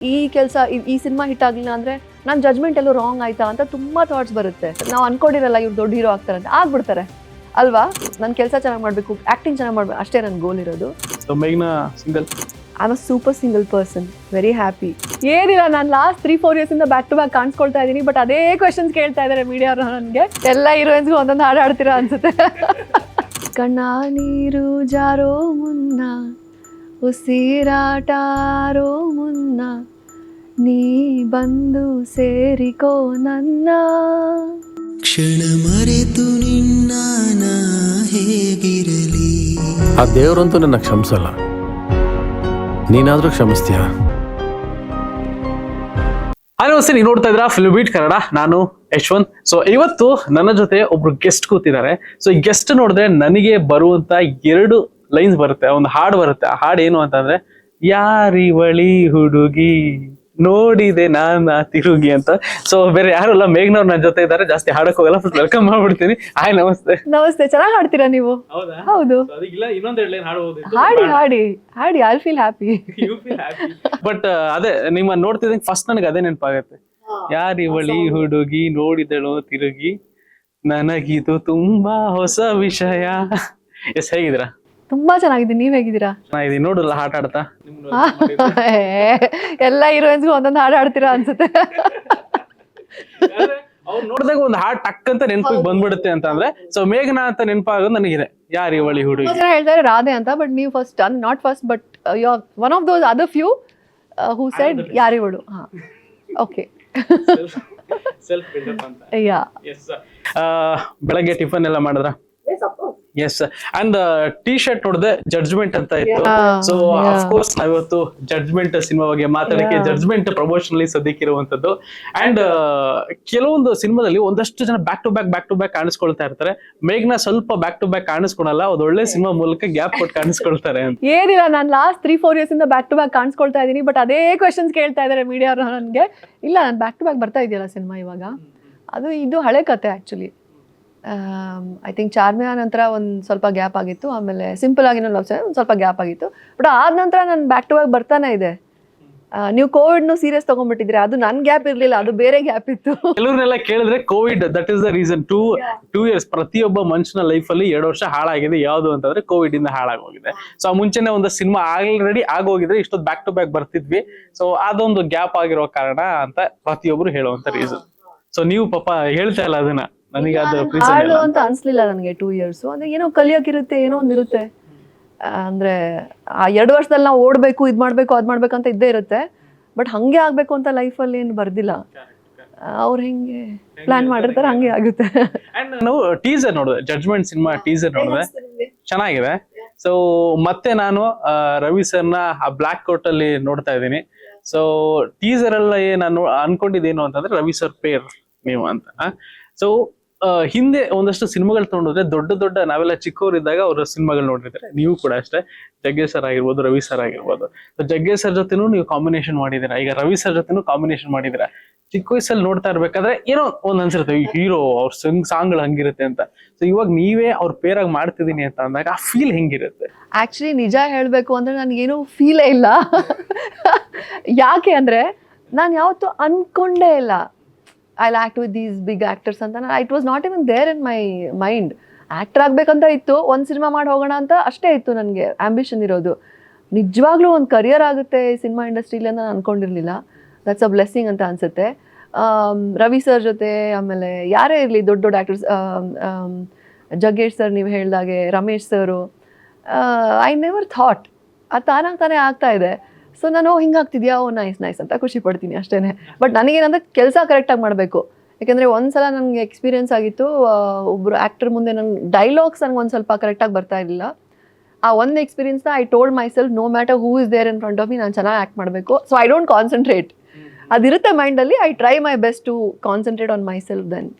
ಈ ಕೆಲಸ ಈ ಸಿನಿಮಾ ಹಿಟ್ ಆಗಲಿಲ್ಲ ಅಂದ್ರೆ ನನ್ನ ಜಜ್ಮೆಂಟ್ ಎಲ್ಲೂ ರಾಂಗ್ ಆಯ್ತಾ ಅಂತ ತುಂಬಾ ಥಾಟ್ಸ್ ಬರುತ್ತೆ. ನಾವು ಅನ್ಕೊಂಡಿರಲ್ಲ ಇವ್ರು ದೊಡ್ಡ ಹೀರೋ ಆಗ್ತಾರೆ ಅಂತ. ಆಗ್ಬಿಡ್ತಾರೆ. ಅಲ್ವಾ? ನನ್ನ ಕೆಲಸ ಚೆನ್ನಾಗಿ ಮಾಡಬೇಕು ಆಕ್ಟಿಂಗ್ ಚೆನ್ನಾಗಿ ಮಾಡ್ಬೇಕು ಅಷ್ಟೇ ನನ್ನ ಗೋಲ್ ಇರೋದು. Single I am a super single person very happy ಏನಿಲ್ಲ ನಾನು ಲಾಸ್ಟ್ ತ್ರೀ ಫೋರ್ ಇಯರ್ಸ್ ಇಂದ ಬ್ಯಾಕ್ ಟು ಬ್ಯಾಕ್ ಕಾಣಿಸ್ಕೊಳ್ತಾ ಇದ್ದೀನಿ ಬಟ್ ಅದೇ ಕ್ವೆಶನ್ಸ್ ಕೇಳ್ತಾ ಇದ್ದಾರೆ ಮೀಡಿಯಾ ನನಗೆ. ಎಲ್ಲ ಹೀರೋಯಿನ್ಸ್ಗೂ ಒಂದೊಂದು ಹಾಡು ಆಡ್ತೀರಾ ಅನ್ಸುತ್ತೆ. ಕಣ್ಣ ನೀರು ಜಾರೋ ಮುನ್ನ ಉಸಿರಾಟಾರೋ ಮುನ್ನ ನೀ ಬಂದು ಸೇರಿಕೋ ನನ್ನ. ಕ್ಷಣ ಮರೆತು ನಿನ್ನ ನಾ ಹೇಗಿರಲಿ? ಆ ದೇವರಂತೂ ನನ್ನ ಕ್ಷಮಿಸಲ್ಲ. ನೀನಾದ್ರೂ ಕ್ಷಮಿಸ್ತೀಯ? ಹಲೋ ಸರ್ ನೀವು ನೋಡ್ತಾ ಇದ್ರ ಫಿಲ್ಮ್ ಬೀಟ್ ಕನ್ನಡ ನಾನು ಯಶ್ವಂತ್. ಸೊ ಇವತ್ತು ನನ್ನ ಜೊತೆ ಒಬ್ರು ಗೆಸ್ಟ್ ಕೂತಿದ್ದಾರೆ. ಸೊ ಈ ಗೆಸ್ಟ್ ನೋಡಿದ್ರೆ ನನಗೆ ಬರುವಂತ ಎರಡು ಲೈನ್ಸ್ ಬರುತ್ತೆ. ಒಂದು ಹಾಡು ಬರುತ್ತೆ. ಆ ಹಾಡು ಏನು ಅಂತಂದ್ರೆ ಯಾರಿವಳಿ ಹುಡುಗಿ? ನೋಡಿದೆ ನಾನ ತಿರುಗಿ ಅಂತ. ಸೊ ಬೇರೆ ಯಾರು ಅಲ್ಲ ಮೇಘ್ನವ್ರು ನನ್ನ ಜೊತೆ ಇದ್ದಾರೆ. ಜಾಸ್ತಿ ಹಾಡಕ್ ಹೋಗಲ್ಲ. ವೆಲ್ಕಮ್ ಮಾಡ್ಬಿಡ್ತೀನಿ. ಹಾಯ್ ನಮಸ್ತೆ. ನಮಸ್ತೆ. ಚೆನ್ನಾಗಿ ಹಾಡ್ತೀರಾ ನೀವು? ಹೌದಾ? ಹಾಡಿ ಹಾಡಿ ಹಾಡಿ. ಐ ಫೀಲ್ ಹ್ಯಾಪಿ ಬಟ್ ಅದೇ ನಿಮ್ಮ ನೋಡ್ತಿದ್ದಂಗೆ ಫಸ್ಟ್ ನನಗೆ ಅದೇ ನೆನಪಾಗತ್ತೆ. ಯಾರಿವಳಿ ಹುಡುಗಿ ನೋಡಿದಳು ತಿರುಗಿ? ನನಗಿದು ತುಂಬಾ ಹೊಸ ವಿಷಯ. ಎಸ್ ಹೇಗಿದ್ದೀರಾ? ತುಂಬಾ ಚೆನ್ನಾಗಿದೆ. ನೀವ್ ಹೇಗಿದ್ದೀರಾ? ಚೆನ್ನಾಗಿದೆ ನೋಡಲ್ಲ ಆಟ ಆಡ್ತಾ ಎಲ್ಲಾ ಹೀರೋಯಿನ್ಸ್ಗೂ ಒಂದೊಂದು ಹಾಡು ಆಡ್ತೀರಾ ಅನ್ಸುತ್ತೆ. ಅವ್ರು ನೋಡಿದಾಗ ಒಂದು ಹಾಡ್ ಟಕ್ ಅಂತ ನೆನಪಿಗೆ ಬಂದ್ಬಿಡುತ್ತೆ ಅಂತ ಅಂದ್ರೆ ಸೊ ಮೇಘನಾ ಅಂತ ನೆನಪಾಗೋದು ನನಗಿದೆ. ಯಾರಿವಳಿ ಹುಡುಗಿ? ತುಂಬಾ ಜನ ಹೇಳ್ತಾರೆ ರಾಧೆ ಅಂತ ಬಟ್ ನೀವು first not first but you one of those other few who said ಯಾರಿವಳು ಹಾ ಓಕೆ ಯಾ ಬೆಳಗ್ಗೆ ಟಿಫನ್ ಎಲ್ಲ ಮಾಡಿದ್ರ? ಎಸ್ ಅಂಡ್ ಟಿ ಶರ್ಟ್ ನೋಡಿದೆ ಜಡ್ಜ್ಮೆಂಟ್ ಅಂತ ಇತ್ತು. ಸೊ. ಅಫ್ಕೋರ್ಸ್ ಇವತ್ತು ಜಡ್ಜ್ಮೆಂಟ್ ಸಿನಿಮಾ ಬಗ್ಗೆ ಮಾತಾಡಕ್ಕೆ ಜಡ್ಜ್ಮೆಂಟ್ ಜಡ್ಜ್ಮೆಂಟ್ ಪ್ರಮೋಷನಲಿ ಸದ್ಯಕ್ಕಿರುವಂತದ್ದು ಅಂಡ್ ಕೆಲವೊಂದು ಸಿನಿಮಾದಲ್ಲಿ ಒಂದಷ್ಟು ಜನ back to back back to back ಕಾಣಿಸ್ಕೊಳ್ತಾ ಇರ್ತಾರೆ. ಮೇಘ್ನ ಸ್ವಲ್ಪ ಬ್ಯಾಕ್ ಟು ಬ್ಯಾಕ್ ಕಾಣಿಸ್ಕೊಳಲ್ಲ ಒಂದು ಒಳ್ಳೆ ಸಿನಿಮಾ ಮೂಲಕ ಗ್ಯಾಪ್ ಕೊಟ್ಟು ಕಾಣಿಸ್ಕೊಳ್ತಾರೆ ಅಂತ. ಏನಿಲ್ಲ ನಾನು ಲಾಸ್ಟ್ ತ್ರೀ ಫೋರ್ ಇಯರ್ಸ್ ಇಂದ ಬ್ಯಾಕ್ ಟು ಬ್ಯಾಕ್ ಕಾಣಿಸ್ಕೊಳ್ತಾ ಇದ್ದೀನಿ ಬಟ್ ಅದೇ ಕ್ವೆಶನ್ಸ್ ಕೇಳ್ತಾ ಇದ್ದಾರೆ ಮೀಡಿಯಾ ನನಗೆ. ಇಲ್ಲ ನಾನು ಬ್ಯಾಕ್ ಟು ಬ್ಯಾಕ್ ಬರ್ತಾ ಇದೆಯಲ್ಲ ಸಿನಿಮಾ ಇವಾಗ. ಅದು ಇದು ಹಳೆ ಕತೆ ಆ್ಯಕ್ಚುಲಿ ಐ ಥಿಂಕ್ ಚಾರ್ಮಿಯಾ ನಂತರ ಒಂದು ಸ್ವಲ್ಪ ಗ್ಯಾಪ್ ಆಗಿತ್ತು ಆಮೇಲೆ ಸಿಂಪಲ್ ಆಗಿನ ಲವ್ ಒಂದು ಸ್ವಲ್ಪ ಗ್ಯಾಪ್ ಆಗಿತ್ತು. ಬಟ್ ಆದ ನಂತರ ನಾನು ಬ್ಯಾಕ್ ಟು ಬ್ಯಾಕ್ ಬರ್ತಾನೆ ಇದೆ. ನೀವು ಕೋವಿಡ್ ಕೋವಿಡ್ನು ಸೀರಿಯಸ್ ತಗೊಂಡ್ಬಿಟ್ಟಿದ್ರೆ ಅದು ನನ್ ಗ್ಯಾಪ್ ಇರ್ಲಿಲ್ಲ ಅದು ಬೇರೆ ಗ್ಯಾಪ್ ಇತ್ತು. ಕೆಲವ್ರನ್ನೆಲ್ಲ ಕೇಳಿದ್ರೆ Covid that is the reason two two years ಪ್ರತಿಯೊಬ್ಬ ಮನುಷ್ಯನ ಲೈಫ್ ಅಲ್ಲಿ ಎರಡು ವರ್ಷ ಹಾಳಾಗಿದೆ ಯಾವುದು ಅಂತಂದ್ರೆ ಕೋವಿಡ್ ಇಂದ ಹಾಳಾಗೋಗಿದೆ. ಸೊ ಆ ಮುಂಚೆನೆ ಒಂದು ಸಿನಿಮಾ ಆಲ್ರೆಡಿ ಆಗೋಗಿದ್ರೆ ಇಷ್ಟೊಂದು ಬ್ಯಾಕ್ ಟು ಬ್ಯಾಕ್ ಬರ್ತಿದ್ವಿ. ಸೊ ಅದೊಂದು ಗ್ಯಾಪ್ ಆಗಿರೋ ಕಾರಣ ಅಂತ ಪ್ರತಿಯೊಬ್ರು ಹೇಳುವಂತ ರೀಸನ್ ಸೊ ನೀವು ಪಾಪ ಹೇಳ್ತಾ ಇಲ್ಲ ಅದನ್ನ. ನನಗೆ ಅದು ಹಾಳು ಅಂತ ಅನ್ಸ್ಲಿಲ್ಲ ನನಗೆ ಟೂ ಇಯರ್ಸ್ ಅಂದ್ರೆ ಏನೋ ಕಲಿಯೋಕಿರುತ್ತೆ ಏನೋ ಒಂದು ಇರುತ್ತೆ ಆ, ಅಂದ್ರೆ ಆ ಎರಡು ವರ್ಷದಲ್ಲಿ ನಾವು ಓಡಬೇಕು ಇದು ಮಾಡಬೇಕು ಅದು ಮಾಡ್ಬೇಕು ಅಂತ ಇದ್ದೇ ಇರುತ್ತೆ. ಬಟ್ ಹಂಗೆ ಆಗ್ಬೇಕು ಅಂತ ಲೈಫಲ್ಲಿ ಏನು ಬರ್ದಿಲ್ಲ. ಅವ್ರು ಹೆಂಗೆ ಪ್ಲಾನ್ ಮಾಡಿರ್ತಾರೆ ಹಂಗೆ? ಆಗುತ್ತೆ. ಅಂಡ್ ನಾನು ಟೀಸರ್ ನೋಡಿದೆ ಜಡ್ಜ್ಮೆಂಟ್ ಸಿನಿಮಾ ಟೀಸರ್ ನೋಡಿದೆ ಚೆನ್ನಾಗಿದೆ. ಸೊ ಮತ್ತೆ ನಾನು ರವಿ ಸರ್ನ ಆ ಬ್ಲಾಕ್ ಕೋಟ್ ಅಲ್ಲಿ ನೋಡ್ತಾ ಇದ್ದೀನಿ. ಸೊ ಟೀಸರ್ ಎಲ್ಲ ನಾನು ಅನ್ಕೊಂಡಿದ್ದೇನು ಅಂತಂದ್ರೆ ರವಿ ಸರ್ ಪೇರ್ ನೀವು ಅಂತ ಸೊ ಹಿಂದೆ ಒಂದಷ್ಟು ಸಿನಿಮಾಗಳು ತಗೊಂಡಿದ್ರೆ ದೊಡ್ಡ ದೊಡ್ಡ ನಾವೆಲ್ಲ ಚಿಕ್ಕವರಿದ್ದಾಗ ಅವರ ಸಿನಿಮಾಗಳು ನೋಡಿದ್ರೆ ನೀವು ಕೂಡ ಅಷ್ಟೇ. ಜಗ್ಗೇಶ್ ಸರ್ ಆಗಿರ್ಬೋದು, ರವಿ ಸರ್ ಆಗಿರ್ಬೋದು. ಜಗ್ಗೇಶ್ ಸರ್ ಜೊತೆನೂ ನೀವು ಕಾಂಬಿನೇಷನ್ ಮಾಡಿದ್ದೀರಾ? ಈಗ ರವಿ ಸರ್ ಜೊತೆನೂ ಕಾಂಬಿನೇಷನ್ ಮಾಡಿದ್ದೀರಾ? ಚಿಕ್ಕ ವಯಸ್ಸಲ್ಲಿ ನೋಡ್ತಾ ಇರ್ಬೇಕಾದ್ರೆ ಏನೋ ಒಂದ್ ಅನ್ಸಿರುತ್ತೆ ಹೀರೋ ಅವ್ರ ಸಂಗ್ ಸಾಂಗ್ಗಳು ಹಂಗಿರುತ್ತೆ ಅಂತ. ಸೊ ಇವಾಗ ನೀವೇ ಅವ್ರ ಪೇರಾಗಿ ಮಾಡ್ತಿದ್ದೀನಿ ಅಂತ ಅಂದಾಗ ಆ ಫೀಲ್ ಹೆಂಗಿರುತ್ತೆ? ಆಕ್ಚುಲಿ ನಿಜ ಹೇಳಬೇಕು ಅಂದ್ರೆ ನನಗೇನು ಫೀಲೇ ಇಲ್ಲ. ಯಾಕೆ ಅಂದ್ರೆ ನಾನು ಯಾವತ್ತೂ ಅನ್ಕೊಂಡೇ ಇಲ್ಲ. I act with these big actors ಅಂತ it was not even there in my mind actor ಆಗಬೇಕಂತ ಇತ್ತು, ಒಂದು ಸಿನಿಮಾ ಮಾಡಿ ಹೋಗೋಣ ಅಂತ ಅಷ್ಟೇ ಇತ್ತು ನನಗೆ ಆ್ಯಂಬಿಷನ್ ಇರೋದು. ನಿಜವಾಗ್ಲೂ ಒಂದು ಕರಿಯರ್ ಆಗುತ್ತೆ ಸಿನಿಮಾ ಇಂಡಸ್ಟ್ರೀಲಿ ಅಂತ ನಾನು ಅಂದ್ಕೊಂಡಿರಲಿಲ್ಲ ದಟ್ಸ್ ಅ ಬ್ಲೆಸ್ಸಿಂಗ್ ಅಂತ ಅನಿಸುತ್ತೆ. ರವಿ ಸರ್ ಜೊತೆ ಆಮೇಲೆ ಯಾರೇ ಇರಲಿ, ದೊಡ್ಡ ದೊಡ್ಡ ಆ್ಯಕ್ಟರ್ಸ್ ಜಗ್ಗೇಶ್ ಸರ್ ನೀವು ಹೇಳ್ದಾಗೆ Ramesh sir I never thought ಅದು ತಾನಾಗ ತಾನೇ ಆಗ್ತಾ ಇದೆ. ಸೊ ನಾನು ಹಿಂಗಾಗ್ತಿದ್ಯಾ ಓ ನೈಸ್ ನೈಸ್ ಅಂತ ಖುಷಿ ಪಡ್ತೀನಿ ಅಷ್ಟೇ ಬಟ್ ನನಗೇನಂದ್ರೆ ಕೆಲಸ ಕರೆಕ್ಟಾಗಿ ಮಾಡಬೇಕು. ಯಾಕೆಂದರೆ ಒಂದ್ಸಲ ನನಗೆ ಎಕ್ಸ್ಪೀರಿಯೆನ್ಸ್ ಆಗಿತ್ತು ಒಬ್ಬರು ಆ್ಯಕ್ಟರ್ ಮುಂದೆ ನನಗೆ ಡೈಲಾಗ್ಸ್ ನನಗೆ ಒಂದು ಸ್ವಲ್ಪ ಕರೆಕ್ಟಾಗಿ ಬರ್ತಾ ಇರಲಿಲ್ಲ. ಆ ಒಂದು ಎಕ್ಸ್ಪೀರಿಯನ್ಸ್ನ I told myself no matter who is there in front of me ನಾನು ಚೆನ್ನಾಗಿ ಆ್ಯಕ್ಟ್ ಮಾಡಬೇಕು. ಸೊ ಐ ಡೋಂಟ್ ಕಾನ್ಸಂಟ್ರೇಟ್ ಅದಿರುತ್ತೆ ಮೈಂಡಲ್ಲಿ I try my best to concentrate on myself than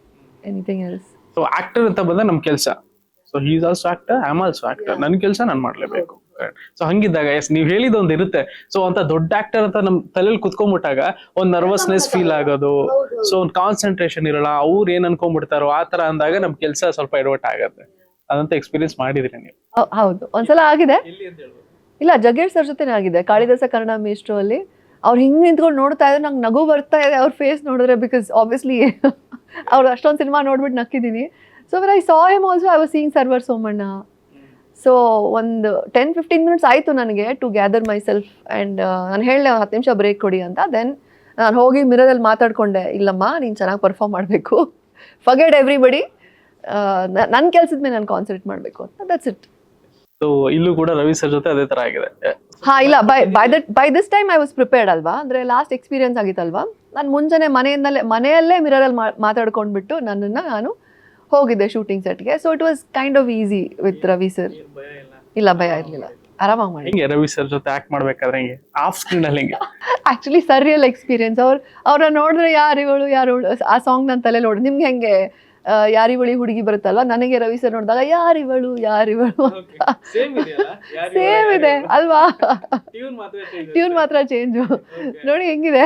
anything else so actor ಅಂತ ಬಂದ ನಮ್ಮ ಕೆಲಸ. So is also actor I am also actor ನನ್ನ ಕೆಲಸ ನಾನು ಮಾಡ್ಲೇಬೇಕು. ಸೊ ಹಂಗಿದ್ದಾಗ ಎಸ್ ನೀವ್ ಹೇಳಿದ ಒಂದು ಇರುತ್ತೆ. ಸೊ ಅಂತ ದೊಡ್ಡ ಆಕ್ಟರ್ ಅಂತ ನಮ್ ತಲೆಯಲ್ಲಿ ಕುತ್ಕೊಂಡ್ಬಿಟ್ಟಾಗ ಒಂದ್ ನರ್ವಸ್ನೆಸ್ ಫೀಲ್ ಆಗೋದು. ಸೊ ಒಂದ್ ಕಾನ್ಸಂಟ್ರೇಷನ್ ಇರಲ್ಲ ಅವ್ರು ಏನ್ ಅನ್ಕೊಂಡ್ಬಿಡ್ತಾರೋ ಆ ತರ ಅಂದಾಗ ನಮ್ ಕೆಲಸ ಸ್ವಲ್ಪ ಎಡವಟ್ ಆಗತ್ತೆ. ಅದಂತ ಎಕ್ಸ್ಪೀರಿಯನ್ಸ್ ಮಾಡಿದ್ರಿ ನೀವು. ಹೌದು. ಒಂದ್ಸಲ ಆಗಿದೆ. ಇಲ್ಲ ಜಗೇಶ್ ಸರ್ ಜೊತೆ ಆಗಿದೆ. ಕಾಳಿದಾಸ ಕನ್ನಡ ಮೇಷ್ಟ್ರು ಅಲ್ಲಿ. ಅವ್ರು ಹಿಂಗ್ ನಿಂತ್ಕೊಂಡು ನೋಡ್ತಾ ಇದ್ರೆ ನಂಗೆ ನಗು ಬರ್ತಾ ಇದೆ ಅವ್ರ ಫೇಸ್ ನೋಡಿದ್ರೆ ಬಿಕಾಸ್ ಆಬ್ವಿಯಸ್ಲಿ ಅವ್ರು ಅಷ್ಟೊಂದು ಸಿನಿಮಾ ನೋಡ್ಬಿಟ್ಟು ನಕ್ಕಿದ್ದೀನಿ. So when I saw him also I was seeing server Somanna so ಒಂದು ಟೆನ್ ಫಿಫ್ಟೀನ್ ಮಿನಿಟ್ಸ್ ಆಯಿತು ನನಗೆ to gather myself and ನಾನು ಹೇಳಿದೆ ಹತ್ತು ನಿಮಿಷ ಬ್ರೇಕ್ ಕೊಡಿ ಅಂತ. ದೆನ್ ನಾನು ಹೋಗಿ ಮಿರರಲ್ಲಿ ಮಾತಾಡ್ಕೊಂಡೆ ಇಲ್ಲಮ್ಮ ನೀನು ಚೆನ್ನಾಗಿ ಪರ್ಫಾರ್ಮ್ ಮಾಡಬೇಕು. ಫಗೆಡ್ ಎವ್ರಿಬಡಿ ನನ್ನ ಕೆಲಸದ ಮೇಲೆ ನಾನು ಕಾನ್ಸಂಟ್ರೇಟ್ ಮಾಡಬೇಕು ಅಂತ. ದಟ್ಸ್ ಇಟ್ ಸೊ ಇಲ್ಲೂ ಕೂಡ ರವಿ ಸರ್ ಜೊತೆ ಅದೇ ಥರ ಆಗಿದೆ. ಹಾ ಇಲ್ಲ by by that by this time I was prepared ಅಲ್ವಾ? ಅಂದ್ರೆ ಲಾಸ್ಟ್ ಎಕ್ಸ್ಪೀರಿಯನ್ಸ್ ಆಗಿತ್ತಲ್ವಾ? ನಾನು ಮುಂಚೆನೆ ಮನೆಯಿಂದಲೇ ಮನೆಯಲ್ಲೇ ಮಿರರಲ್ಲಿ ಮಾತಾಡ್ಕೊಂಡ್ಬಿಟ್ಟು ನನ್ನನ್ನು ನಾನು ಹೋಗಿದ್ದೆ shooting ಸೆಟ್ಗೆ so it was kind of easy with Ravi sir ಇಲ್ಲ. ಭಯ ಇರಲಿಲ್ಲ. ಆರಾಮಾಗಿ ಮಾಡಿ ಹಿಂಗೆ ರವಿ ಸರ್ ಜೊತೆ ಆಕ್ಟ್ ಮಾಡ್ಬೇಕಾದ್ರೆ ಹಿಂಗೆ? ಆಫ್ ಸ್ಕ್ರೀನ್ ಅಲ್ಲಿ ಹೆಂಗೆ? ಆಕ್ಚುಲಿ ಸರಿಯಲ್ ಎಕ್ಸ್ಪೀರಿಯನ್ಸ್ ಅವ್ರು ಅವ್ರನ್ನ ನೋಡಿದ್ರೆ ಇವಳು ಯಾರು ಆ ಸಾಂಗ್ ನನ್ನ ತಲೆ ನೋಡಿ ನಿಮ್ಗೆ ಹೆಂಗೆ ಯಾರು ಯಾರಿವಳಿ ಹುಡುಗಿ ಬರುತ್ತಲ್ವಾ? ನನಗೆ ರವಿ ಸರ್ ನೋಡಿದಾಗ ಯಾರಿವಳು ಯಾರು ಅಂತ. ಸೇಮ್ ಇದೆ ಅಲ್ವಾ? ಟ್ಯೂನ್ ಮಾತ್ರ ಚೇಂಜು ನೋಡಿ ಹೆಂಗಿದೆ.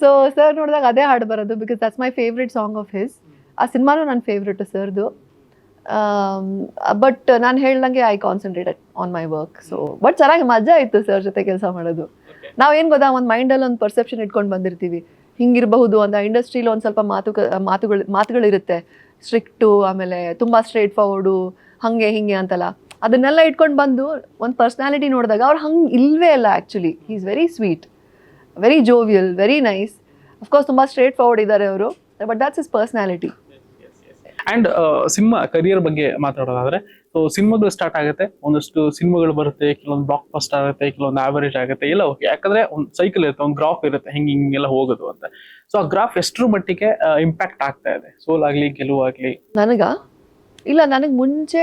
ಸೊ ಸರ್ ನೋಡಿದಾಗ ಅದೇ ಹಾಡು ಬರೋದು because that's my favourite song of his ಆ ಸಿನಿಮಾನು ನನ್ನ ಫೇವ್ರೆಟ್ ಸರ್ದು. ಬಟ್ ನಾನು ಹೇಳ್ದಂಗೆ I concentrated on my work so but ಚೆನ್ನಾಗಿ ಮಜಾ ಇತ್ತು ಸರ್ ಜೊತೆ ಕೆಲಸ ಮಾಡೋದು. ನಾವೇನು ಗೊತ್ತಾ ಒಂದು ಮೈಂಡಲ್ಲಿ ಒಂದು ಪರ್ಸೆಪ್ಷನ್ ಇಟ್ಕೊಂಡು ಬಂದಿರ್ತೀವಿ. ಹಿಂಗಿರಬಹುದು ಅಂತ ಇಂಡಸ್ಟ್ರೀಲಿ ಒಂದು ಸ್ವಲ್ಪ ಮಾತು ಮಾತುಗಳು ಮಾತುಗಳಿರುತ್ತೆ. ಸ್ಟ್ರಿಕ್ಟು ಆಮೇಲೆ ತುಂಬ ಸ್ಟ್ರೇಟ್ ಫಾರ್ವರ್ಡು ಹಾಗೆ ಹಿಂಗೆ ಅಂತಲ್ಲ. ಅದನ್ನೆಲ್ಲ ಇಟ್ಕೊಂಡು ಬಂದು ಒಂದು ಪರ್ಸ್ನಾಲಿಟಿ ನೋಡಿದಾಗ ಅವ್ರು ಹಂಗೆ ಇಲ್ವೇ ಇಲ್ಲ actually he is very sweet very jovial very nice of course ತುಂಬ ಸ್ಟ್ರೇಟ್ ಫಾರ್ವರ್ಡ್ ಇದ್ದಾರೆ ಅವರು but that's is personality and cinema career ಬಗ್ಗೆ ಮಾತಾಡೋದಾದ್ರೆ ಸೊ ಸಿನಿಮಾಗಳು ಸ್ಟಾರ್ಟ್ ಆಗುತ್ತೆ, ಒಂದಷ್ಟು ಸಿನಿಮಾಗಳು ಬರುತ್ತೆ, ಕೆಲವೊಂದು ಬ್ಲಾಕ್ ಫಸ್ಟ್ ಆಗುತ್ತೆ, ಕೆಲವೊಂದು ಆವರೇಜ್ ಆಗುತ್ತೆ, ಎಲ್ಲ ಓಕೆ ಯಾಕಂದ್ರೆ ಒಂದು ಸೈಕಲ್ ಇರುತ್ತೆ, ಒಂದು ಗ್ರಾಫ್ ಇರುತ್ತೆ, ಹಿಂಗೆ ಹಿಂಗೆಲ್ಲ ಹೋಗೋದು ಅಂತ. ಸೊ ಆ ಗ್ರಾಫ್ ಎಷ್ಟರ ಮಟ್ಟಿಗೆ ಇಂಪ್ಯಾಕ್ಟ್ ಆಗ್ತಾ ಇದೆ? ಸೋಲಾಗ್ಲಿ ಗೆಲುವಾಗ್ಲಿ ನನಗ? ಇಲ್ಲ, ನನಗೆ ಮುಂಚೆ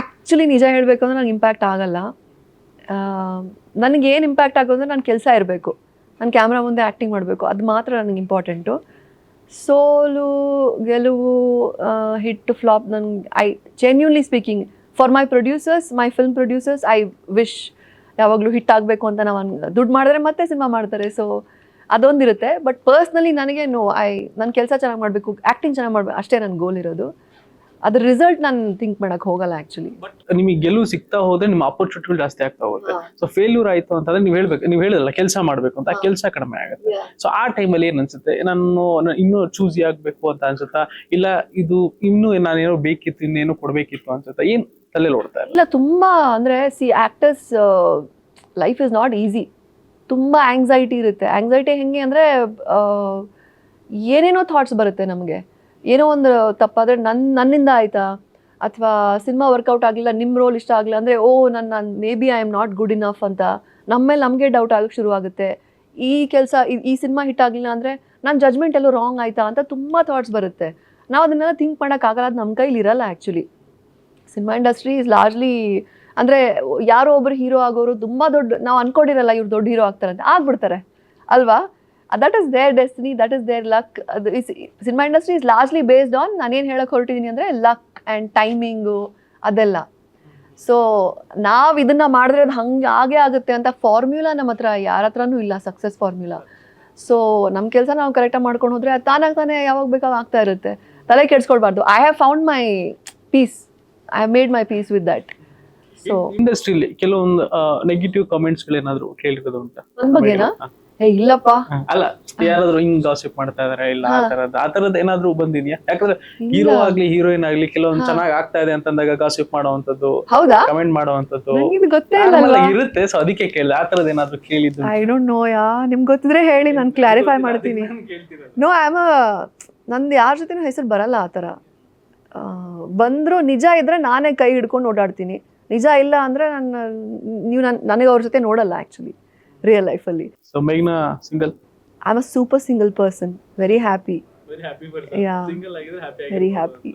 ಆ್ಯಕ್ಚುಲಿ ನಿಜ ಹೇಳಬೇಕು ಅಂದ್ರೆ ನಂಗೆ ಇಂಪ್ಯಾಕ್ಟ್ ಆಗಲ್ಲ. ನನಗೆ ಏನು ಇಂಪ್ಯಾಕ್ಟ್ ಆಗೋದು ನನ್ನ ಕೆಲಸ ಇರಬೇಕು. ನಾನು ಕ್ಯಾಮ್ರಾ ಮುಂದೆ ಆ್ಯಕ್ಟಿಂಗ್ ಮಾಡಬೇಕು. ಅದು ಮಾತ್ರ ನನಗೆ ಇಂಪಾರ್ಟೆಂಟು ಸೋಲು, ಗೆಲುವು ಹಿಟ್, ಫ್ಲಾಪ್ ನನಗೆ I genuinely speaking for my producers my film producers I wish ಯಾವಾಗಲೂ ಹಿಟ್ ಆಗಬೇಕು ಅಂತ ನಾವು ದುಡ್ಡು ಮಾಡಿದ್ರೆ ಮತ್ತೆ ಸಿನಿಮಾ ಮಾಡ್ತಾರೆ ಸೊ ಅದೊಂದಿರುತ್ತೆ ಬಟ್ ಪರ್ಸ್ನಲಿ ನನಗೆ ನೋ ಐ ನನ್ನ ಕೆಲಸ ಚೆನ್ನಾಗಿ ಮಾಡಬೇಕು ಆ್ಯಕ್ಟಿಂಗ್ ಚೆನ್ನಾಗಿ ಮಾಡಬೇಕು ಅಷ್ಟೇ ನನ್ನ ಗೋಲ್ ಇರೋದು. ಅದ್ರ ರಿಸಲ್ಟ್ ನಾನು ಥಿಂಕ್ ಮಾಡಕ್ ಹೋಗಲ್ಲ ಆಕ್ಚುಲಿ ಬಟ್ ನಿಮಗೆ ಗೆಲುವು ಸಿಗ್ತಾ ಹೋದ್ರೆ ನಿಮ್ಮ ಅಪರ್ಚುನಿಟಿಗಳು ಜಾಸ್ತಿ ಆಗ್ತಾ ಹೋಗುತ್ತೆ. ಸೊ ಫೇಲ್ಯೂರ್ ಆಯ್ತು ಅಂತಂದ್ರೆ ನೀವು ಹೇಳ್ಬೇಕು ನೀವು ಹೇಳಿದಲ್ಲ ಕೆಲಸ ಮಾಡ್ಬೇಕು ಅಂತ ಕೆಲಸ ಕಡಿಮೆ ಆಗುತ್ತೆ. ಸೊ ಆ ಟೈಮಲ್ಲಿ ಏನ್ ಅನ್ಸುತ್ತೆ ನಾನು ನಾನು ಇನ್ನೂ ಚೂಸಿ ಆಗ್ಬೇಕು ಅಂತ ಅನ್ಸುತ್ತಾ? ಇಲ್ಲ ಇದು ಇನ್ನೂ ನಾನೇನೋ ಬೇಕಿತ್ತು ಇನ್ನೇನೋ ಕೊಡ್ಬೇಕಿತ್ತು ಅನ್ಸುತ್ತಾ? ಏನ್ ತಲೆ ಓಡ್ತಾ ಇಲ್ಲ ತುಂಬಾ ಅಂದ್ರೆ ಅಂದರೆ see actors life is not easy ತುಂಬ ಆಂಗ್ಸೈಟಿ ಇರುತ್ತೆ. ಆಂಗ್ಸೈಟಿ ಹೆಂಗೆ ಅಂದ್ರೆ ಏನೇನೋ ಥಾಟ್ಸ್ ಬರುತ್ತೆ ನಮಗೆ. ಏನೋ ಒಂದು ತಪ್ಪಾದರೆ ನನ್ನ ನನ್ನಿಂದ ಆಯಿತಾ? ಅಥವಾ ಸಿನಿಮಾ ವರ್ಕೌಟ್ ಆಗಲಿಲ್ಲ ನಿಮ್ಮ ರೋಲ್ ಇಷ್ಟ ಆಗಲಿಲ್ಲ ಅಂದರೆ, ಓ ನನ್ನ ನಾನು maybe I am not good enough ಅಂತ ನಮ್ಮ ಮೇಲೆ ನಮಗೆ ಡೌಟ್ ಆಗಕ್ಕೆ ಶುರುವಾಗುತ್ತೆ ಈ ಕೆಲಸ, ಈ ಸಿನಿಮಾ ಹಿಟ್ ಆಗಲಿಲ್ಲ ಅಂದರೆ ನನ್ನ ಜಜ್ಮೆಂಟ್ ಎಲ್ಲೋ ರಾಂಗ್ ಆಯಿತಾ ಅಂತ ತುಂಬ ಥಾಟ್ಸ್ ಬರುತ್ತೆ. ನಾವು ಅದನ್ನೆಲ್ಲ ಥಿಂಕ್ ಮಾಡೋಕ್ಕಾಗಲ್ಲ ಅದು ನಮ್ಮ ಕೈಲಿ ಇರಲ್ಲ actually cinema industry is largely ಅಂದರೆ ಯಾರೋ ಒಬ್ರು ಹೀರೋ ಆಗೋರು ತುಂಬ ದೊಡ್ಡ, ನಾವು ಅನ್ಕೊಂಡಿರಲ್ಲ ಇವ್ರು ದೊಡ್ಡ ಹೀರೋ ಆಗ್ತಾರೆ ಅಂತ ಆಗ್ಬಿಡ್ತಾರೆ. ಅಲ್ವಾ? That is their destiny that is their luck ಅದು cinema industry is largely based on ನಾನೇನು ಹೇಳಕ್ಕೆ ಹೊರಟಿದ್ದೀನಿ ಅಂದರೆ ಲಕ್ ಆ್ಯಂಡ್ ಟೈಮಿಂಗು ಅದೆಲ್ಲ. ಸೊ ನಾವು ಇದನ್ನು ಮಾಡಿದ್ರೆ ಅದು ಹಂಗೆ ಆಗೇ ಆಗುತ್ತೆ ಅಂತ ಫಾರ್ಮ್ಯುಲಾ ನಮ್ಮ ಹತ್ರ ಯಾರ ಹತ್ರನೂ ಇಲ್ಲ ಸಕ್ಸಸ್ ಫಾರ್ಮ್ಯುಲಾ ಸೊ ನಮ್ಮ ಕೆಲಸ ನಾವು ಕರೆಕ್ಟಾಗಿ ಮಾಡ್ಕೊಂಡು ಹೋದರೆ ಅದು ತಾನಾಗ ತಾನೇ ಯಾವಾಗ ಬೇಕಾಗ ಆಗ್ತಾ ಇರುತ್ತೆ. ತಲೆ ಕೆಡ್ಸ್ಕೊಳ್ಬಾರ್ದು. I have found my peace I have made my peace with that so ಇಂಡಸ್ಟ್ರಿಲಿ ಕೆಲವೊಂದು ನೆಗೆಟಿವ್ ಕಮೆಂಟ್ಸ್ಗಳೇನಾದರೂ ಕೇಳಿರೋದು ಅಂತ ನನ್ನ ಬಗ್ಗೆನಾ? ಇಲ್ಲಪ್ಪ. ಅಲ್ಲ ಯಾರಾದ್ರೂ ಹಿಂಗ್ ಗಾಸಿಪ್ ಮಾಡ್ತಾ ಇದಾರೆ ಇಲ್ಲ ಆ. ತರದ್ ಆ ತರದ್ ಏನಾದ್ರು ಬಂದಿದ್ಯಾ? ಯಾಕಂದ್ರೆ ಹೀರೋ ಆಗ್ಲಿ ಹೀರೋಯಿನ್ ಆಗ್ಲಿ ಕೆಲವೊಂದ್ ಚೆನ್ನಾಗಿ ಆಗ್ತಾ ಇದೆ ಅಂತಂದಾಗ ಗಾಸಿಪ್ ಮಾಡುವಂತದ್ದು ಹೌದಾ? ಕಮೆಂಟ್ ಮಾಡುವಂತದ್ದು ಇದು ಗೊತ್ತೇ ಇಲ್ಲ ಇರುತ್ತೆ ಸೊ ಅದಕ್ಕೆ ಕೇಳಿದೆ ಆ ತರದ್ ಏನಾದ್ರು ಕೇಳಿದ್ದು ಐ ಡೋಂಟ್ ನೋ ಯಾ ನಿಮ್ಗೆ ಗೊತ್ತಿದ್ರೆ ಹೇಳಿ ನಾನು ಕ್ಲಾರಿಫೈ ಮಾಡ್ತೀನಿ. ನೋ ಐ ಆಮ್ ನಂದು ಯಾರ ಜೊತೆನೂ ಹೆಸರು ಬರಲ್ಲ ಆ ಬಂದ್ರು ಬಂದರೂ ನಿಜ ಇದ್ರೆ ನಾನೇ ಕೈ ಹಿಡ್ಕೊಂಡು ಓಡಾಡ್ತೀನಿ. ನಿಜ ಇಲ್ಲ ಅಂದರೆ ನನ್ನ ನೀವು ನನ್ನ ನನಗೆ ಅವ್ರ ಜೊತೆ ನೋಡಲ್ಲ ಆ್ಯಕ್ಚುಲಿ ರಿಯಲ್ ಲೈಫಲ್ಲಿ so ಮೇಘ್ನಾ single I am a super single person very happy Yeah. Very happy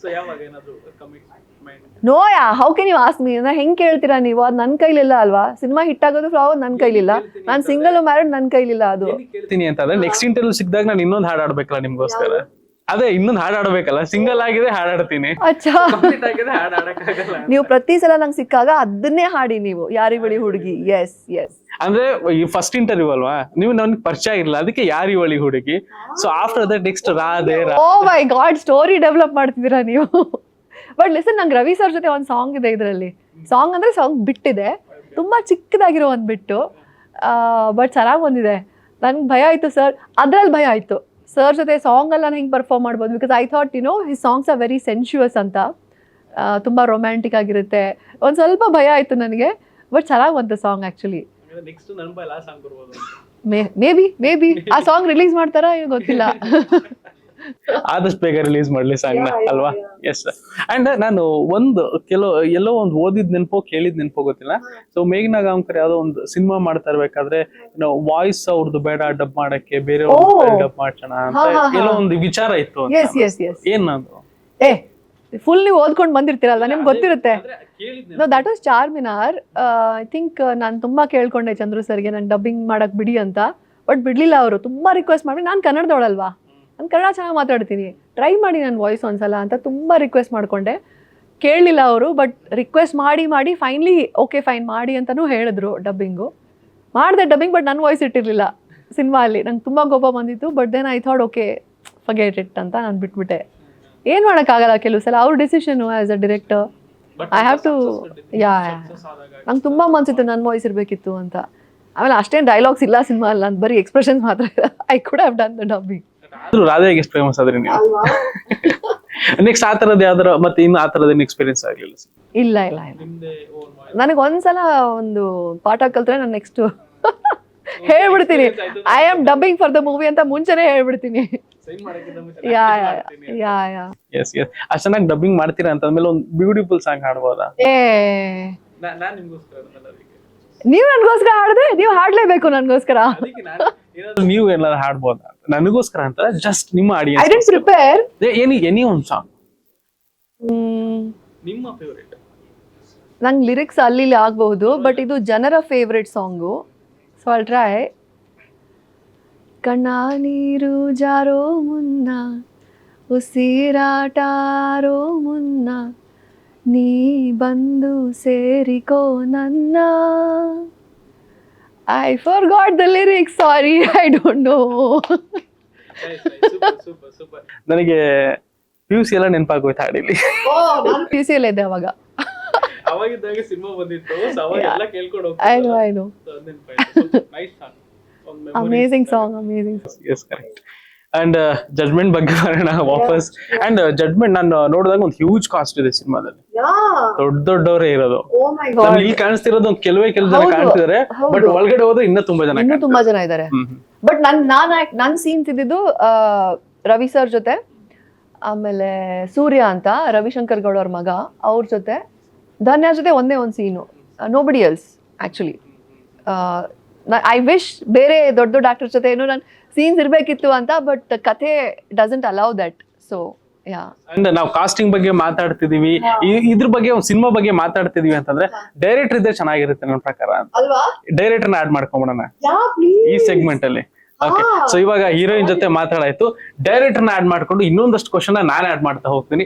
so ಯಾವಾಗ ಏನಾದರೂ commitment no yeah how can you ask me ಅಂದ್ರೆ ಹೆಂಗೆ ಕೇಳ್ತೀರಾ ನೀವು? ಅದು ನನ್ನ ಕೈಲಿಲ್ಲ ಅಲ್ವಾ? ಸಿನಿಮಾ ಹಿಟ್ ಆಗೋದು ಫ್ಲಾವ್ ನನ್ನ ಕೈಲಿಲ್ಲ. ನಾನು ಸಿಂಗಲ್ ಮ್ಯಾರಿಡ್ ನನ್ನ ಕೈಲಿಲ್ಲ ಅದು. ಕೇಳ್ತೀನಿ? ಅಂತಂದ್ರೆ ನೆಕ್ಸ್ಟ್ ಇಂಟರ್ವ್ಯೂ ಸಿಕ್ಕಿದಾಗ ನಾನು ಇನ್ನೊಂದು ಹಾಡು ಆಡ್ಬೇಕಲ್ಲ ನಿಮ್ಗೋಸ್ಕರ. ಅದೇ ಇನ್ನೊಂದು ಹಾಡು ಆಡ್ಬೇಕಲ್ಲ ಸಿಂಗಲ್ ಆಗಿದೆ ಹಾಡಾಡ್ತೀನಿ ನೀವು ಪ್ರತಿ ಸಲ ನಂಗೆ ಸಿಕ್ಕಾಗ ಅದನ್ನೇ ಹಾಡಿ ನೀವು. ಯಾರಿ ಬಳಿ ಹುಡುಗಿ? ಎಸ್ ಎಸ್ ಅಂದ್ರೆ ಈ ಫಸ್ಟ್ ಇಂಟರ್ವ್ಯೂ ಅಲ್ವಾ? ನೀವು ನನ್ಗೆ ಪರಿಚಯ ಇಲ್ಲ. ಅದಕ್ಕೆ ಯಾರಿ ಬಳಿ ಹುಡುಗಿ? So after that next Radhe oh my god story develop ಮಾಡ್ತಿದ್ದೀರಾ ನೀವು? ಬಟ್ ಲಿಸನ್ ನಂಗೆ ರವಿ ಸರ್ ಜೊತೆ ಒಂದು ಸಾಂಗ್ ಇದೆ ಇದರಲ್ಲಿ. ಸಾಂಗ್ ಅಂದ್ರೆ ಸಾಂಗ್ ಬಿಟ್ಟಿದೆ. ತುಂಬಾ ಚಿಕ್ಕದಾಗಿರೋ ಒಂದು ಬಿಟ್ಟು. ಬಟ್ ಚೆನ್ನಾಗಿ ಬಂದಿದೆ. ನನ್ಗೆ ಭಯ ಆಯ್ತು ಸರ್. ಅದ್ರಲ್ಲಿ ಭಯ ಆಯಿತು. ಸರ್ ಜೊತೆ ಸಾಂಗ್ ಎಲ್ಲ ಹೆಂಗೆ ಪರ್ಫಾರ್ಮ್ ಮಾಡ್ಬೋದು? Because I thought you know he songs are very sensuous ಅಂತ. ತುಂಬ ರೊಮ್ಯಾಂಟಿಕ್ ಆಗಿರುತ್ತೆ. ಒಂದು ಸ್ವಲ್ಪ ಭಯ ಆಯಿತು ನನಗೆ ಬಟ್ ಚೆನ್ನಾಗಿ ಬಂತು song actually may maybe maybe ಆ ಸಾಂಗ್ ರಿಲೀಸ್ ಮಾಡ್ತಾರಾ ಏನು ಗೊತ್ತಿಲ್ಲ. ಆದಷ್ಟು ಬೇಗ ರಿಲೀಸ್ ಮಾಡ್ಲಿ ಸಾಂಗ್ನ ಅಲ್ವಾ? ಎಸ್ ಅಂಡ್ ನಾನು ಒಂದು ಕೆಲವು ಎಲ್ಲೋ ಒಂದು ಓದಿದ್ ನೆನಪೋ ಕೇಳಿದ್ ನೆನಪೋ ಗೊತ್ತಿಲ್ಲ. ಸೊ ಮೇಘನಾ ಗಾಂಕರ್ ಯಾವ್ದೋ ಒಂದು ಸಿನಿಮಾ ಮಾಡ್ತಾ ಇರ್ಬೇಕಾದ್ರೆ ವಾಯ್ಸ್ ಅವ್ರದ್ದು ಬೇಡ ಡಬ್ ಮಾಡಕ್ಕೆ ಬೇರೆ. ಡಬ್ ಮಾಡ್ಸೋಣ ಅಂತ. ಎಲ್ಲೋ ಒಂದು ವಿಚಾರ ಇತ್ತು ಅಂತ ಎಸ್ ಎಸ್ ಎಸ್ ಏನ್ ಅದು? ಏ ಫುಲ್ ನೀವು ಓದ್ಕೊಂಡು ಬಂದಿರ್ತೀರಲ್ವಾ? ನಿಮ್ಗೆ ಗೊತ್ತಿರುತ್ತೆ. No that was Charminar. I think ನಾನು ತುಂಬಾ ಕೇಳ್ಕೊಂಡೆ ಚಂದ್ರು ಸರ್ಗೆ ನಾನು ಡಬ್ಬಿಂಗ್ ಮಾಡಕ್ ಬಿಡಿ ಅಂತ. ಬಟ್ ಬಿಡ್ಲಿಲ್ಲ ಅವರು ತುಂಬಾ ರಿಕ್ವೆಸ್ಟ್ ಮಾಡಿ ನಾನು ಕನ್ನಡದವಳಲ್ವಾ? ನಾನು ಕನ್ನಡ ಚೆನ್ನಾಗಿ ಮಾತಾಡ್ತೀನಿ. ಟ್ರೈ ಮಾಡಿ ನನ್ನ ವಾಯ್ಸ್ ಒಂದ್ಸಲ ಅಂತ ತುಂಬ ರಿಕ್ವೆಸ್ಟ್ ಮಾಡಿಕೊಂಡೆ. ಕೇಳಲಿಲ್ಲ ಅವರು ಬಟ್ ರಿಕ್ವೆಸ್ಟ್ ಮಾಡಿ ಮಾಡಿ ಫೈನ್ಲಿ ಓಕೆ ಫೈನ್ ಮಾಡಿ ಅಂತಲೂ ಹೇಳಿದ್ರು ಡಬ್ಬಿಂಗು ಮಾಡಿದೆ ಡಬ್ಬಿಂಗ್ ಬಟ್ ನನ್ನ ವಾಯ್ಸ್ ಇಟ್ಟಿರಲಿಲ್ಲ ಸಿನಿಮಾ ಅಲ್ಲಿ. ನಂಗೆ ತುಂಬ ಕೋಪ ಬಂದಿತ್ತು but then I thought okay forget it ಅಂತ ನಾನು ಬಿಟ್ಬಿಟ್ಟೆ. ಏನು ಮಾಡೋಕ್ಕಾಗಲ್ಲ ಕೆಲವು ಸಲ. ಅವ್ರ decision as a director I have to yeah ನಂಗೆ ತುಂಬ ಮನ್ಸಿತ್ತು ನನ್ನ ವಾಯ್ಸ್ ಇರಬೇಕಿತ್ತು ಅಂತ. ಆಮೇಲೆ ಅಷ್ಟೇನು ಡೈಲಾಗ್ಸ್ ಇಲ್ಲ ಸಿನಿಮಾ ಅಲ್ಲ ಅಂತ ಬರೀ ಎಕ್ಸ್ಪ್ರೆಷನ್ಸ್ ಮಾತ್ರ. I could have done the dubbing ಆದ್ರೂ ರಾಧೆಗೆ ಎಷ್ಟು ಫೇಮಸ್ ಆದ್ರೆ ನೀವು? ನೆಕ್ಸ್ಟ್ ಆ ತರದ್ ಯಾವ್ದಾರ ಮತ್ತೆ ಇನ್ನು ಆ ತರದ ಎಕ್ಸ್ಪೀರಿಯನ್ಸ್ ಆಗ್ಲಿಲ್ಲ ಇಲ್ಲ ಇಲ್ಲ ಇಲ್ಲ. ನನಗೆ ಒಂದ್ಸಲ ಒಂದು ಪಾಠ ಕಲ್ತ್ರೆ ನಾನು ನೆಕ್ಸ್ಟ್ ಹೇಳ್ಬಿಡ್ತೀನಿ. I am dubbing for the movie ಅಂತ ಮುಂಚೆನೆ ಹೇಳ್ಬಿಡ್ತೀನಿ. ಯಾ ಯಾ ಯಾ ಎಸ್ ಎಸ್ ಅಷ್ಟು ಚೆನ್ನಾಗಿ ಡಬ್ಬಿಂಗ್ ಮಾಡ್ತೀರಾ ಅಂತ ಅಂತಂದ್ಮೇಲೆ ಒಂದು ಬ್ಯೂಟಿಫುಲ್ ಸಾಂಗ್ ಹಾಡ್ಬೋದಾ? ಏ. ನೀವು ನನಗೋಸ್ಕರ ಹಾಡಿದ್ರೆ ನೀವು ಹಾಡ್ಲೇಬೇಕು ನನಗೋಸ್ಕರ. ನೀವು ಏನಾದ್ರು ಹಾಡ್ಬೋದಾ? ನನಗೋಸ್ಕರ ಅಂತ ಜಸ್ಟ್ ನಿಮ್ಮ I audience didn't prepare any any ಒಂದು ಸಾಂಗ್. ನಿಮ್ಮ ಫೇವರೇಟ್ ನಂಗೆ ಲಿರಿಕ್ಸ್ ಅಲ್ಲಿ ಇಲ್ಲಿ ಆಗಬಹುದು ಬಟ್ ಇದು ಜನರ favourite song so I'll try ಕಣ್ಣ ನೀರು ಜಾರೋ ಮುನ್ನ ಉಸಿರಾಟಾರೋ ಮುನ್ನ ನೀ ಬಂದು ಸೇರಿಕೋ ನನ್ನ. I forgot the lyrics sorry I don't know ನನಗೆ ಪಿ ಯು ಸಿ ಎಲ್ಲ ನೆನಪಾಗೋಯ್ತು ಹಾಡಿಲಿ ಪಿ ಸಿ ಎಲ್ಲ ಇದೆ ಅವಾಗ. ಅವಾಗಿದ್ದಾಗ ಸಿನಿಮಾ ಬಂದಿತ್ತು ಎಲ್ಲ I know I know amazing song amazing yes correct and judgment uh, ಬಗ್ಗೆ ಬರೋಣ ವಾಪಸ್. ಅಂಡ್ ಜಡ್ಮೆಂಟ್ ನಾನು ನೋಡಿದಾಗ ಒಂದು ಹ್ಯೂಜ್ ಕಾಸ್ಟ್ ಇದೆ ಸಿನಿಮಾದಲ್ಲಿ. ದೊಡ್ಡ ದೊಡ್ಡವರೇ ಇರೋದು. ನಮ್ಗೆ ಇಲ್ಲಿ ಕಾಣಿಸ್ತಿರೋದು ಒಂದು ಕೆಲವೇ ಕೆಲವು ಜನ ಕಾಣ್ತಿದ್ದಾರೆ. ಬಟ್ ಒಳಗಡೆ ಹೋದ್ರೆ ಇನ್ನೂ ತುಂಬಾ ಜನ ಇನ್ನೂ ತುಂಬಾ ಜನ ಇದ್ದಾರೆ. ಬಟ್ ನನ್ ನಾನ್ ನನ್ ಸೀನ್ ತಿದ್ದಿದ್ದು ರವಿ ಸರ್ ಜೊತೆ ಆಮೇಲೆ ಸೂರ್ಯ ಅಂತ ರವಿಶಂಕರ್ ಗೌಡ ಅವ್ರ ಮಗ ಅವ್ರ ಜೊತೆ ಧನ್ಯ ಜೊತೆ ಒಂದೇ ಒಂದು scene nobody else actually I wish ಬೇರೆ ದೊಡ್ಡ ದೊಡ್ಡ ಆಕ್ಟರ್ ಜೊತೆ ಏನು ನಾನು ಸೀನ್ಸ್ ಇರಬೇಕಿತ್ತು ಅಂತ ಬಟ್ ಕಥೆ doesn't allow that so yeah and ನಾವು ಕಾಸ್ಟಿಂಗ್ ಬಗ್ಗೆ ಮಾತಾಡ್ತಿದೀವಿ. ಇದ್ರ ಬಗ್ಗೆ ಒಂದು ಸಿನಿಮಾ ಬಗ್ಗೆ ಮಾತಾಡ್ತಿದೀವಿ ಅಂತಂದ್ರೆ ಡೈರೆಕ್ಟರ್ ಇದ್ರೆ ಚೆನ್ನಾಗಿರುತ್ತೆ ನನ್ನ ಪ್ರಕಾರ. Director ಡೈರೆಕ್ಟರ್ನ add ಮಾಡ್ಕೊಂಬಿಡೋಣ. ಯಾ ಈ ಸೆಗ್ಮೆಂಟ್ ಅಲ್ಲಿ. ಓಕೆ ಸೊ ಇವಾಗ ಹೀರೋಯಿನ್ ಜೊತೆ ಮಾತಾಡಾಯ್ತು. ಡೈರೆಕ್ಟರ್ನ ಆಡ್ ಮಾಡ್ಕೊಂಡು ಇನ್ನೊಂದಷ್ಟು ಕ್ವಶನ್ ನಾನು ಆಡ್ ಮಾಡ್ತಾ ಹೋಗ್ತೀನಿ.